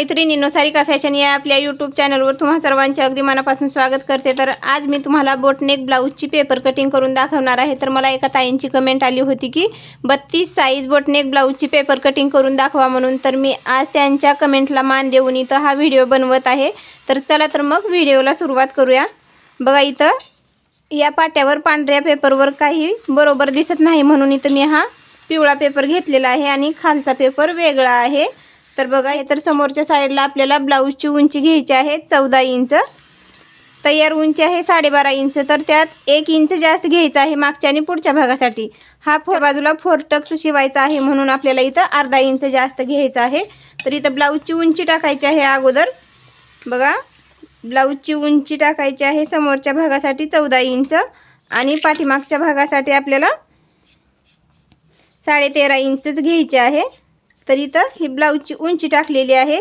मैत्रिणींनो सारिका फॅशन या आपल्या यूट्यूब चॅनलवर तुम्हा सर्वांचे अगदी मनापासून स्वागत करते. तर आज मी तुम्हाला बोटनेक ब्लाऊजची पेपर कटिंग करून दाखवणार आहे. तर मला एका ताईंची कमेंट आली होती की बत्तीस साईज बोटनेक ब्लाऊजची पेपर कटिंग करून दाखवा म्हणून. तर मी आज त्यांच्या कमेंटला मान देऊन इथं हा व्हिडिओ बनवत आहे. तर चला तर मग व्हिडिओला सुरुवात करूया. बघा इथं या पाट्यावर पांढऱ्या पेपरवर काही बरोबर दिसत नाही म्हणून इथं मी हा पिवळा पेपर घेतलेला आहे आणि खालचा पेपर वेगळा आहे. तर बघा हे तर समोरच्या साईडला आपल्याला ब्लाऊजची उंची घ्यायची आहे चौदा इंच. तयार उंची आहे साडेबारा इंच. तर त्यात एक इंच जास्त घ्यायचं आहे मागच्या आणि पुढच्या भागासाठी. हा फोर बाजूला फोर टक्स शिवायचा आहे म्हणून आपल्याला इथं अर्धा इंच जास्त घ्यायचं आहे. तर इथं ब्लाऊजची उंची टाकायची आहे अगोदर. बघा ब्लाऊजची उंची टाकायची आहे समोरच्या भागासाठी चौदा इंच आणि पाठीमागच्या भागासाठी आपल्याला साडेतेरा इंचच घ्यायचे आहे. तर इथं ही ब्लाऊजची उंची टाकलेली आहे.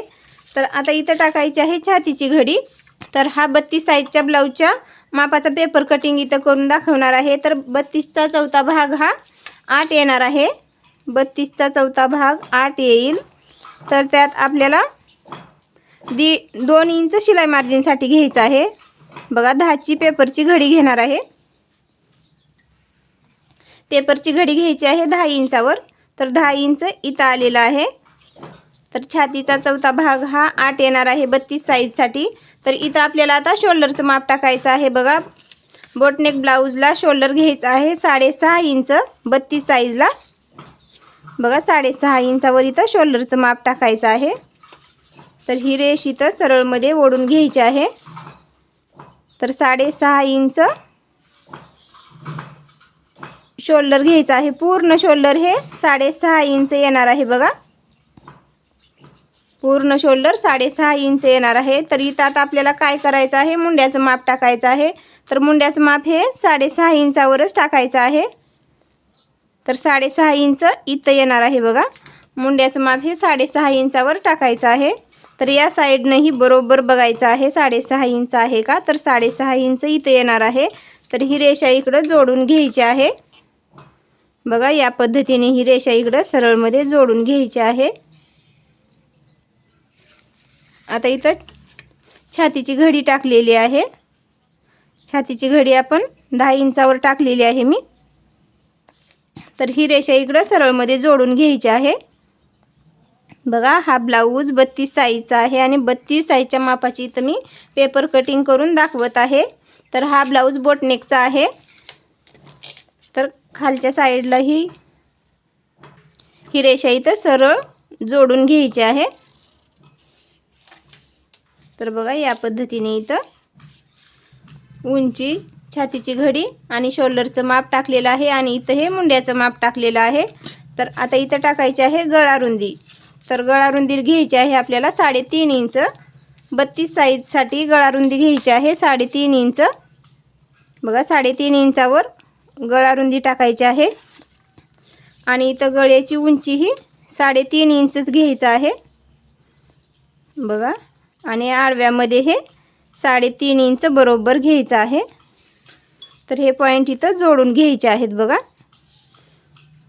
तर आता इथं टाकायची आहे छातीची घडी. तर हा बत्तीस साईजच्या ब्लाऊजच्या मापाचा पेपर कटिंग इथं करून दाखवणार आहे. तर बत्तीसचा चौथा भाग हा आठ येणार आहे. बत्तीसचा चौथा भाग आठ येईल. तर त्यात आपल्याला दी दोन इंच शिलाई मार्जिनसाठी घ्यायचं आहे. बघा दहाची पेपरची घडी घेणार आहे. पेपरची घडी घ्यायची आहे दहा इंचावर. तर दहा इंच इथं आलेलं आहे. तर छातीचा चौथा भाग हा आठ येणार आहे बत्तीस साईजसाठी तर इथं आपल्याला आता शोल्डरचं माप टाकायचं आहे बघा. बोटनेक ब्लाऊजला शोल्डर घ्यायचं आहे साडेसहा इंच बत्तीस साईजला बघा साडेसहा इंचावर इथं शोल्डरचं माप टाकायचं आहे. तर ही रेष इथं सरळमध्ये ओढून घ्यायची आहे. तर साडेसहा इंच शोल्डर घ्यायचं आहे. पूर्ण शोल्डर हे साडेसहा इंच येणार आहे बघा. पूर्ण शोल्डर साडेसहा इंच येणार आहे. तर इथं आता आपल्याला काय करायचं आहे? मुंड्याचं माप टाकायचं आहे. तर मुंड्याचं माप हे साडेसहा इंचावरच टाकायचं आहे. तर साडेसहा इंच इथं येणार आहे बघा. मुंड्याचं माप हे साडेसहा इंचावर टाकायचं आहे. तर या साईडनंही बरोबर बघायचं आहे. साडेसहा इंच आहे का? तर साडेसहा इंच इथं येणार आहे. तर ही रेषा इकडं जोडून घ्यायची आहे. बघा या पद्धतीने ही रेषा इकडं सरळमध्ये जोडून घ्यायची आहे. आता इथं छातीची घडी टाकलेली आहे. छातीची घडी आपण दहा इंचावर टाकलेली आहे मी. तर ही रेषा इकडं सरळमध्ये जोडून घ्यायची आहे. बघा हा ब्लाऊज बत्तीस साईजचा आहे आणि बत्तीस साईजच्या मापाची इथं मी पेपर कटिंग करून दाखवत आहे. तर हा ब्लाऊज बोटनेकचा आहे. खालच्या साईडला ही ही रेषा इथं सरळ जोडून घ्यायची आहे. तर बघा या पद्धतीने इथं उंची छातीची घडी आणि शोल्डरचं माप टाकलेलं आहे आणि इथं हे मुंड्याचं माप टाकलेलं आहे. तर आता इथं टाकायची आहे गळारुंदी तर गळारुंदी घ्यायची आहे आपल्याला साडेतीन इंच. बत्तीस साईजसाठी गळारुंदी घ्यायची आहे साडेतीन इंच. बघा साडेतीन इंचावर गळारुंदी टाकायची आहे. आणि इथं गळ्याची उंची ही साडेतीन इंचच घ्यायचं आहे. बघा. आणि आडव्यामध्ये हे साडेतीन इंच बरोबर घ्यायचं आहे. तर हे पॉईंट इथं जोडून घ्यायचे आहेत बघा.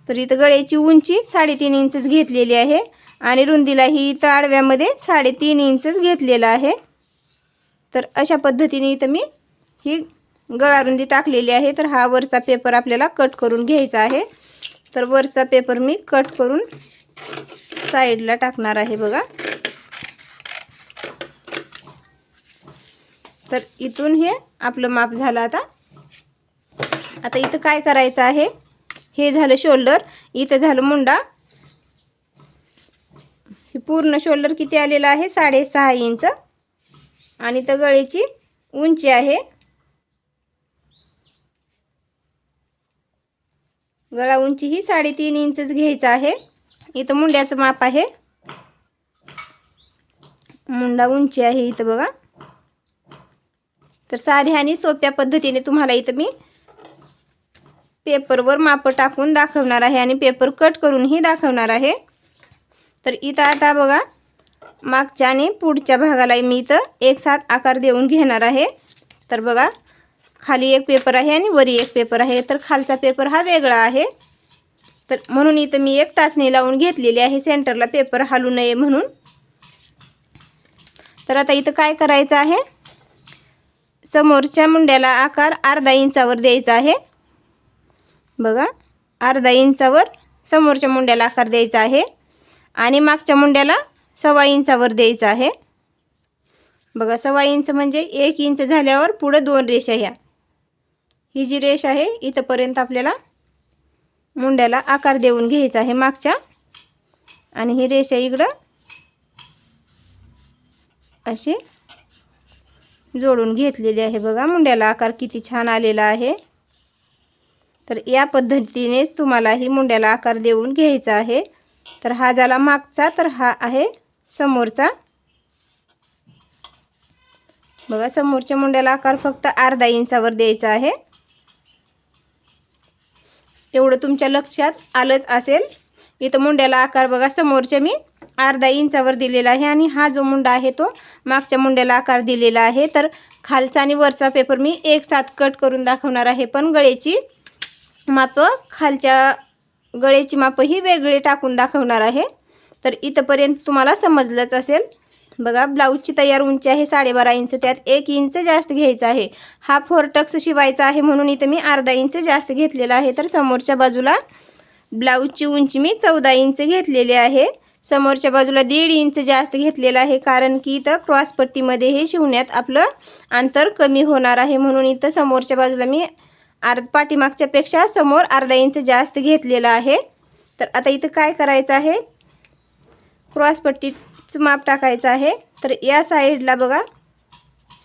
तर इथं गळ्याची उंची साडेतीन इंचच घेतलेली आहे. आणि रुंदीलाही इथं आडव्यामध्ये साडेतीन इंचच घेतलेलं आहे. तर अशा पद्धतीने इथं मी ही गळारुंदी टाकलेली आहे तर हा वरचा पेपर आपल्याला कट करून घ्यायचा आहे. तर वरचा पेपर मी कट करून साईडला टाकणार आहे बघा. तर इथून हे आपलं माप झालं आता. आता इथं काय करायचं आहे? हे झालं शोल्डर इथं झालं मुंडा. हे पूर्ण शोल्डर किती आलेलं आहे? साडेसहा इंच. आणि तर गळेची उंची आहे. गळा उंची ही साडेतीन इंचच घ्यायचं आहे. इथं मुंड्याचं माप आहे. मुंडा उंची आहे इथं बघा. तर साध्या आणि सोप्या पद्धतीने तुम्हाला इथं मी पेपरवर माप टाकून दाखवणार आहे आणि पेपर कट करूनही दाखवणार आहे. तर इथं आता बघा मागच्या आणि पुढच्या भागाला मी इथं एक साथ आकार देऊन घेणार आहे. तर बघा खाली एक पेपर आहे आणि वरी एक पेपर आहे. तर खालचा पेपर हा वेगळा आहे. तर म्हणून इथं मी एक टाचणी लावून घेतलेली आहे. सेंटरला पेपर हालू नये म्हणून. तर आता इथं काय करायचं आहे? समोरच्या मुंड्याला आकार अर्धा इंचावर द्यायचा आहे. बघा अर्धा इंचावर समोरच्या मुंड्याला आकार द्यायचा आहे. आणि मागच्या मुंड्याला सव्वा इंचावर द्यायचा आहे. बघा सव्वा इंच म्हणजे एक इंच झाल्यावर पुढं दोन रेषा ह्या ही जी रेष आहे इथंपर्यंत आपल्याला मुंड्याला आकार देऊन घ्यायचा आहे मागच्या. आणि ही रेषा इकडं. अशी जोडून घेतलेली आहे बघा मुंड्याला आकार किती छान आलेला आहे. तर या पद्धतीनेच तुम्हाला ही मुंड्याला आकार देऊन घ्यायचा आहे. तर हा झाला मागचा तर हा आहे समोरचा. बघा समोरच्या मुंड्याला आकार फक्त अर्धा इंचावर द्यायचा आहे. एवढं तुमच्या लक्षात आलंच असेल. इथं मुंड्याला आकार बघा समोरच्या मी अर्धा इंचावर दिलेला आहे आणि हा जो मुंडा आहे तो मागच्या मुंड्याला आकार दिलेला आहे. तर खालचा आणि वरचा पेपर मी एक साथ कट करून दाखवणार आहे. पण गळेची मापं खालच्या गळेची मापं ही वेगळी टाकून दाखवणार आहे. तर इथंपर्यंत तुम्हाला समजलंच असेल. बघा ब्लाऊजची तयार उंची आहे साडेबारा इंच त्यात एक इंच जास्त घ्यायचा आहे. हा फोर टक्स शिवायचा आहे म्हणून इथं मी अर्धा इंच जास्त घेतलेला आहे. तर समोरच्या बाजूला ब्लाऊजची उंची मी चौदा इंच घेतलेली आहे. समोरच्या बाजूला दीड इंच जास्त घेतलेला आहे कारण की इथं क्रॉसपट्टीमध्ये हे शिवण्यात आपलं अंतर कमी होणार आहे म्हणून इथं समोरच्या बाजूला मी आर पाठीमागच्यापेक्षा समोर अर्धा इंच जास्त घेतलेला आहे. तर आता इथं काय करायचं आहे? क्रॉसपट्टीचं माप टाकायचं आहे. तर या साईडला बघा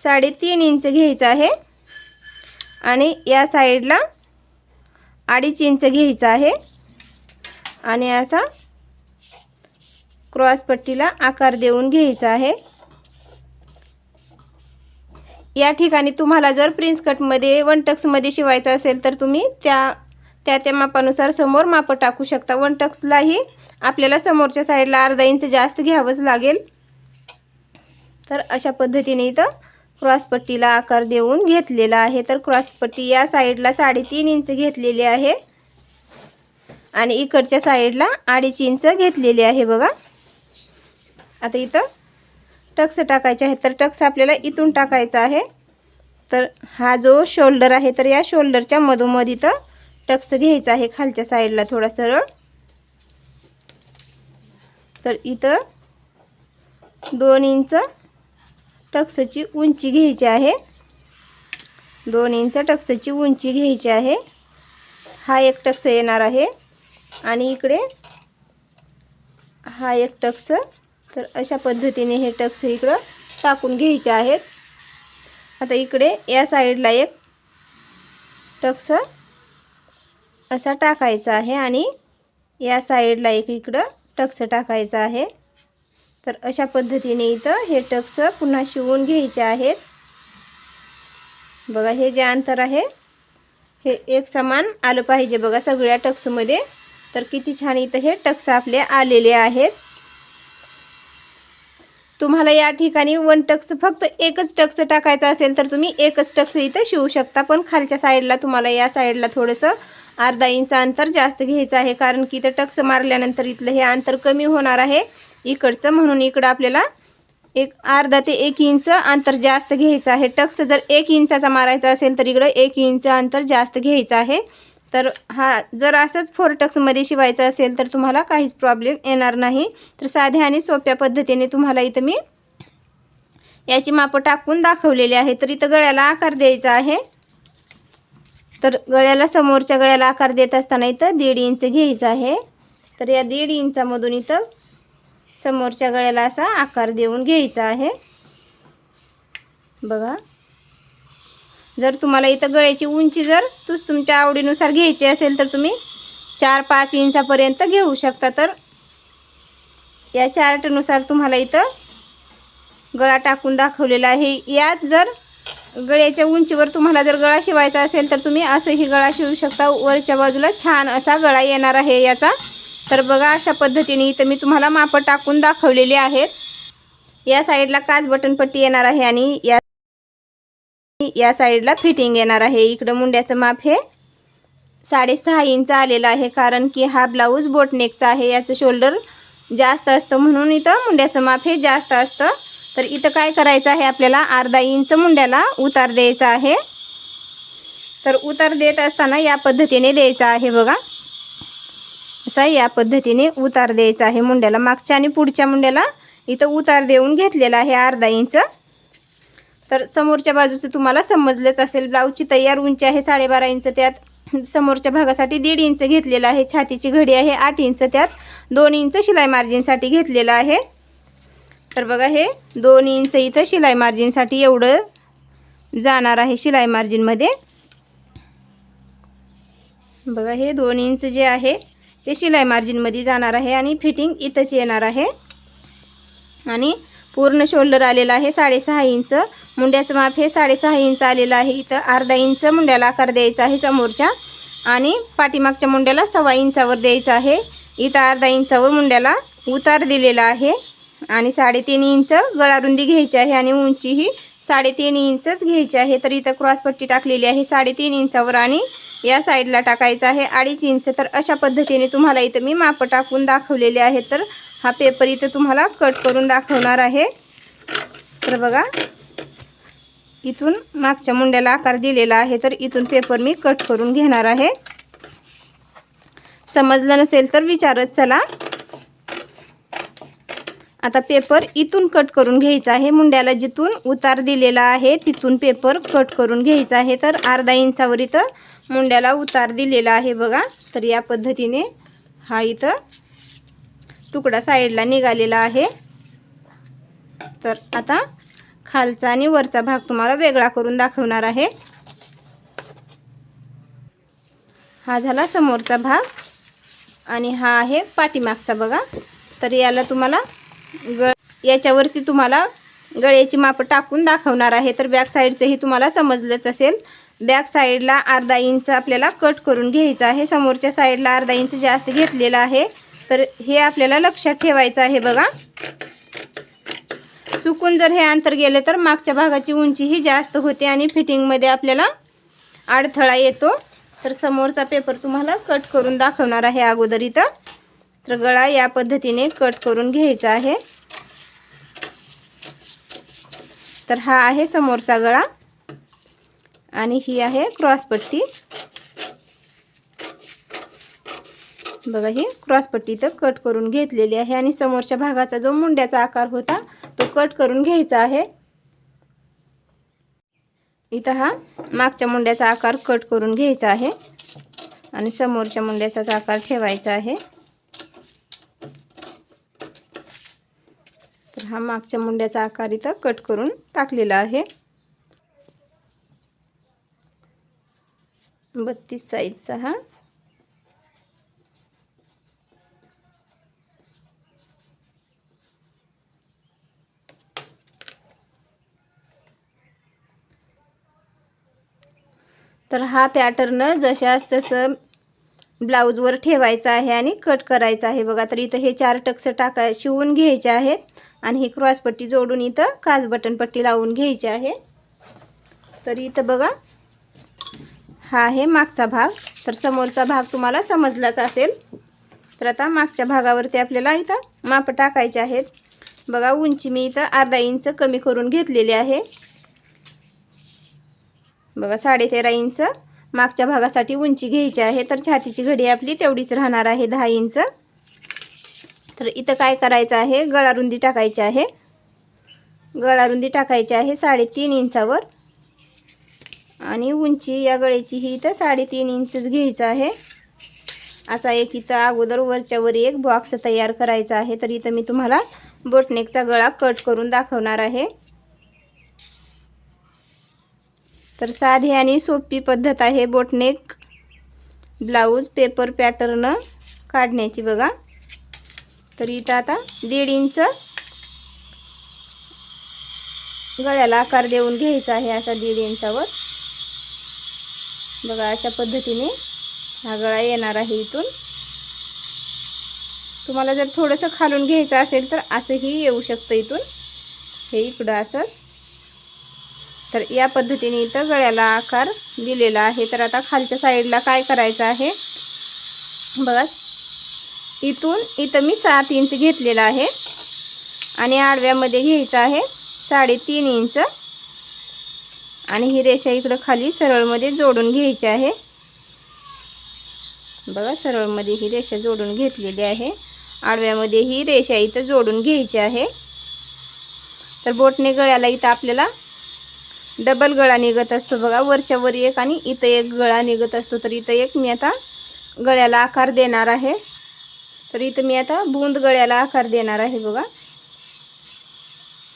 साडेतीन इंच घ्यायचं आहे. आणि या साईडला अडीच इंच घ्यायचं आहे. आणि असा क्रॉसपट्टीला आकार देऊन घ्यायचा आहे. या ठिकाणी तुम्हाला जर प्रिन्स कटमध्ये वन टक्समध्ये शिवायचं असेल तर तुम्ही त्या त्या त्या मापानुसार समोर माप टाकू शकता. वन टक्सलाही आपल्याला समोरच्या साईडला अर्धा इंच जास्त घ्यावंच लागेल. तर अशा पद्धतीने इथं क्रॉसपट्टीला आकार देऊन घेतलेला आहे. तर क्रॉसपट्टी या साईडला साडेतीन इंच घेतलेली आहे. आणि इकडच्या साईडला अडीच इंच घेतलेली आहे बघा. आता इथं टक्स टाकायचे आहेत. तर टक्स आपल्याला इथून टाकायचा आहे. तर हा जो शोल्डर आहे तर या शोल्डरच्या मधोमध इथं टक्स घ्यायचा आहे खालच्या साईडला थोडा सरळ. तर इथं दोन इंच टक्सची उंची घ्यायची आहे. दोन इंच टक्सची उंची घ्यायची आहे. हा एक टक्स येणार आहे. आणि इकडे हा एक टक्स. तर अशा पद्धतीने हे टक्स इकडं टाकून घ्यायचे आहेत. आता इकडे या साईडला एक टक्स असा टाकायचा आहे आणि या साईडला एक इकडं टक्स टाकायचा आहे. तर अशा पद्धतीने इथं हे टक्स पुन्हा शिवून घ्यायचे आहेत. बघा हे जे अंतर आहे हे एक समान आलं पाहिजे बघा सगळ्या टक्समध्ये. तर किती छान इथं हे टक्स आपले आलेले आहेत. तुम्हाला या ठिकाणी वन टक्स फक्त एकच टक्स टाकायचं असेल तर तुम्ही एकच टक्स इथं शिवू शकता. पण खालच्या साईडला तुम्हाला या साईडला थोडंसं अर्धा इंच अंतर जास्त घ्यायचं आहे कारण की इथं टक्स मारल्यानंतर इथलं हे अंतर कमी होणार आहे. इकडचं म्हणून इकडं आपल्याला एक अर्धा ते एक इंच अंतर जास्त घ्यायचं आहे. टक्स जर एक इंचाचा मारायचा असेल तर इकडं एक इंच अंतर जास्त घ्यायचं आहे. तर हा जर असंच फोर टक्समध्ये शिवायचं असेल तर तुम्हाला काहीच प्रॉब्लेम येणार नाही. तर साध्या आणि सोप्या पद्धतीने तुम्हाला इथं मी याची मापं टाकून दाखवलेली आहे. तर इथं गळ्याला आकार द्यायचा आहे. तर गळ्याला समोरच्या गळ्याला आकार देत असताना इथं दीड इंच घ्यायचं आहे. तर या दीड इंचामधून इथं समोरच्या गळ्याला असा आकार देऊन घ्यायचा आहे. बघा. जर तुम्हाला इथं गळ्याची उंची जर तूच तुमच्या आवडीनुसार घ्यायची असेल तर तुम्ही चार पाच इंचापर्यंत घेऊ शकता. तर या चार्टनुसार तुम्हाला इथं गळा टाकून दाखवलेला आहे. यात जर गळ्याच्या उंचीवर तुम्हाला जर गळा शिवायचा असेल तर तुम्ही असंही गळा शिवू शकता. वरच्या बाजूला छान असा गळा येणार आहे याचा. तर बघा अशा पद्धतीने इथं मी तुम्हाला मापं टाकून दाखवलेली आहेत. या साईडला काच बटनपट्टी येणार आहे आणि या या साईडला फिटिंग येणार आहे. इकडं मुंड्याचं माप हे साडेसहा इंच आलेलं आहे कारण की हा ब्लाऊज बोटनेकचा आहे. याचं शोल्डर जास्त असतं म्हणून इथं मुंड्याचं माप हे जास्त असतं. तर इथं काय करायचं आहे आपल्याला? अर्धा इंच मुंड्याला उतार द्यायचा आहे. तर उतार देत असताना या पद्धतीने द्यायचा आहे बघा. असा या पद्धतीने उतार द्यायचा आहे मुंड्याला. मागच्या आणि पुढच्या मुंड्याला इथं उतार देऊन घेतलेला आहे अर्धा इंच. तर समोरच्या बाजूचं तुम्हाला समजलंच असेल. ब्लाऊजची तयार उंची आहे साडेबारा इंच. त्यात समोरच्या भागासाठी दीड इंच घेतलेलं आहे. छातीची घडी आहे आठ इंच. त्यात दोन इंच शिलाई मार्जिनसाठी घेतलेलं आहे. तर बघा हे दोन इंच इथं शिलाई मार्जिनसाठी एवढं जाणार आहे शिलाई मार्जिनमध्ये बघा हे दोन इंच जे आहे ते शिलाई मार्जिनमध्ये जाणार आहे आणि फिटिंग इथंच येणार आहे. आणि पूर्ण शोल्डर आलेला आहे साडेसहा इंच. मुंड्याचं माप हे साडेसहा इंच आलेलं आहे. इथं अर्धा इंच मुंड्याला आकार द्यायचा आहे समोरच्या. आणि पाठीमागच्या मुंड्याला सव्वा इंचावर द्यायचं आहे. इथं अर्धा इंचावर मुंड्याला उतार दिलेला आहे. आणि साडेतीन इंच गळारुंदी घ्यायची आहे आणि उंची ही साडेतीन इंचच घ्यायची आहे. तर इथं क्रॉसपट्टी टाकलेली आहे. साडेतीन इंचावर आणि या साईडला टाकायचं आहे. अडीच इंच. तर अशा पद्धतीने तुम्हाला इथं मी माप टाकून दाखवलेले आहे तर हा पेपर इथं तुम्हाला कट करून दाखवणार आहे. तर बघा इथून मागच्या मुंड्याला आकार दिलेला आहे. तर इथून पेपर मी कट करून घेणार आहे. समजलं नसेल तर विचारत चला. आता पेपर इथून कट करून घ्यायचा आहे. मुंड्याला जिथून उतार दिलेला आहे तिथून पेपर कट करून घ्यायचा आहे. तर अर्धा इंचावर इथं मुंड्याला उतार दिलेला आहे बघा. तर या पद्धतीने हा इथं तुकडा साईडला निघालेला आहे. तर आता खालचा आणि वरचा भाग तुम्हाला वेगळा करून दाखवणार आहे. हा झाला समोरचा भाग आणि हा आहे पाठीमागचा बघा. तर याला तुम्हाला गळ याच्यावरती तुम्हाला गळ्याची मापं टाकून दाखवणार आहे. तर बॅक साईडचंही तुम्हाला समजलंच असेल. बॅक साईडला अर्धा इंच आपल्याला कट करून घ्यायचं आहे. समोरच्या साईडला अर्धा इंच जास्त घेतलेला आहे. तर हे आपल्याला लक्षात ठेवायचं आहे बघा. चुकून जर हे अंतर गेले तर मागच्या भागाची उंचीही जास्त होते आणि फिटिंगमध्ये आपल्याला अडथळा येतो. तर समोरचा पेपर तुम्हाला कट करून दाखवणार आहे अगोदर इथं. तर गळा या पद्धतीने कट करून घ्यायचा आहे. तर हा आहे समोरचा गळा. आणि ही आहे क्रॉसपट्टी बघा ही क्रॉसपट्टी इथं कट करून घेतलेली आहे. आणि समोरच्या भागाचा जो मुंड्याचा आकार होता तो कट करून घ्यायचा आहे. इथं हा मागच्या मुंड्याचा आकार कट करून घ्यायचा आहे. आणि समोरच्या मुंड्याचाच आकार ठेवायचा आहे. हा मागच्या मुंड्याचा आकार इथं कट करून टाकलेला आहे. बत्तीस साईजचा हा. तर हा पॅटर्न जशास तसं ब्लाऊजवर ठेवायचा आहे आणि कट करायचा आहे. बघा तर इथं हे चार टक्स टाका शिवून घ्यायचे आहेत आणि ही क्रॉसपट्टी जोडून इथं काच बटनपट्टी लावून घ्यायची आहे. तर इथं बघा हा आहे मागचा भाग. तर समोरचा भाग तुम्हाला समजलाच असेल. तर आता मागच्या भागावरती आपल्याला इथं माप टाकायचे आहेत. बघा उंची मी इथं अर्धा इंच कमी करून घेतलेली आहे. बघा साडेतेरा इंच मागच्या भागासाठी उंची घ्यायची आहे तर छातीची घडी आपली तेवढीच राहणार आहे दहा इंच. तर इथं काय करायचं आहे? गळारुंदी टाकायची आहे. गळारुंदी टाकायची आहे साडेतीन इंचावर. आणि उंची या गळ्याची ही इथं साडेतीन इंचच घ्यायचं आहे. असा एक इथं अगोदर वरच्यावर एक बॉक्स तयार करायचा आहे. तर इथं मी तुम्हाला बोटनेकचा गळा कट करून दाखवणार आहे. तर साधी आणि सोपी पद्धत आहे बोटनेक ब्लाऊज पेपर पॅटर्न काढण्याची बघा. तर इथं आता दीड इंच गळ्याला आकार देऊन घ्यायचा आहे असा दीड इंचावर. बघा अशा पद्धतीने हा गळा येणार आहे इथून. तुम्हाला जर थोडंसं खालून घ्यायचं असेल तर असंही येऊ शकतं इथून. हे इकडं असं तर या पद्धतीने इथं गळ्याला आकार दिलेला आहे. तर आता खालच्या साईडला काय करायचं आहे? बघा. इथून इथं मी सात इंच घेतलेला आहे. आणि आडव्यामध्ये घ्यायचं आहे साडेतीन इंच. आणि ही रेषा इकडं खाली सरळमध्ये जोडून घ्यायची आहे. बघा सरळमध्ये ही रेषा जोडून घेतलेली आहे. आडव्यामध्ये ही रेषा इथं जोडून घ्यायची आहे. तर बोटने गळ्याला इथं आपल्याला डबल गळा निघत असतो बघा वरच्या वर एक आणि इथं एक गळा निघत असतो. तर इथं एक मी आता गळ्याला आकार देणार आहे. तर इथं मी आता बुंद गळ्याला आकार देणार आहे बघा.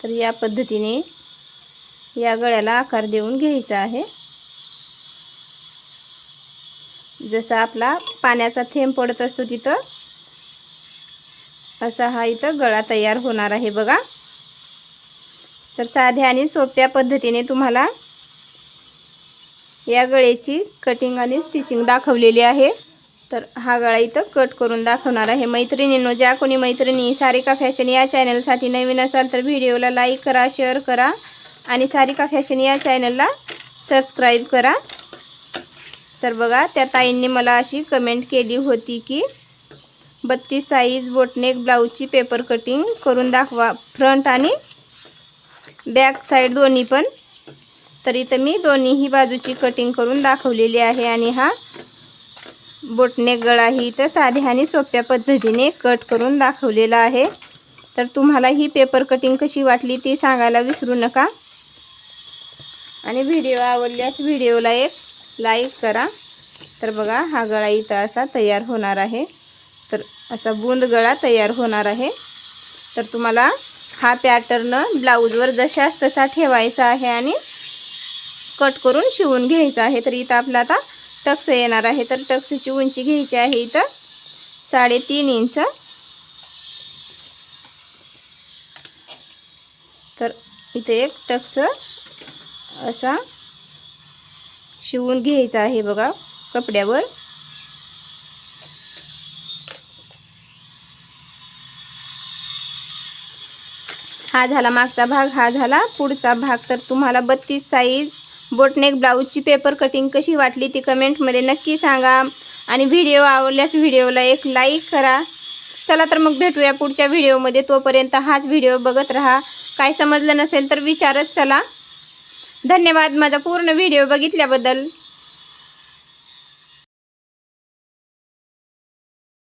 तर या पद्धतीने या गळ्याला आकार देऊन घ्यायचा आहे. जसा आपला पाण्याचा थेंब पडत असतो तिथं असा हा इथं गळा तयार होणार आहे बघा. तर साध्या आणि सोप्या पद्धतीने तुम्हाला या गळ्याची कटिंग आणि स्टिचिंग दाखवलेली आहे. तर हा गळा इथं कट करून दाखवणार आहे. मैत्रिणींनो ज्या कोणी मैत्रिणी सारिका फॅशन या चॅनलसाठी नवीन असाल तर व्हिडिओला लाईक करा शेअर करा आणि सारिका फॅशन या चॅनलला सबस्क्राईब करा. तर बघा त्या ताईंनी मला अशी कमेंट केली होती की बत्तीस साईज बोटनेक ब्लाऊजची पेपर कटिंग करून दाखवा. फ्रंट आणि बॅक साईड दोन्ही पण. तर इथं मी दोन्हीही बाजूची कटिंग करून दाखवलेली आहे आणि हा बोटने गळा ही इथं साध्या आणि सोप्या पद्धतीने कट करून दाखवलेला आहे. तर तुम्हाला ही पेपर कटिंग कशी वाटली ती सांगायला विसरू नका. आणि व्हिडिओ आवडल्यास व्हिडिओला एक लाईक करा. तर बघा हा गळा इथं असा तयार होणार आहे. तर असा बुंद गळा तयार होणार आहे. तर तुम्हाला हा पॅटर्न ब्लाऊजवर जशाच तसा ठेवायचा आहे आणि कट करून शिवून घ्यायचा आहे. तर इथं आपला आता टक्स येणार आहे. तर टक्सची उंची घ्यायची आहे इथं. साडेतीन इंच. तर इथे एक टक्स असा शिवून घ्यायचा आहे बघा कपड्यावर. हा झाला मागचा भाग हा झाला पुढचा भाग. तर तुम्हाला बत्तीस साईज बोटनेक ब्लाऊजची पेपर कटिंग कशी वाटली ती कमेंटमध्ये नक्की सांगा. आणि व्हिडिओ आवडल्यास व्हिडिओला एक लाईक करा. चला तर मग भेटूया पुढच्या व्हिडिओमध्ये तोपर्यंत हाच व्हिडिओ बघत राहा. काय समजलं नसेल तर विचारत चला. धन्यवाद. माझा पूर्ण व्हिडिओ बघितल्याबद्दल.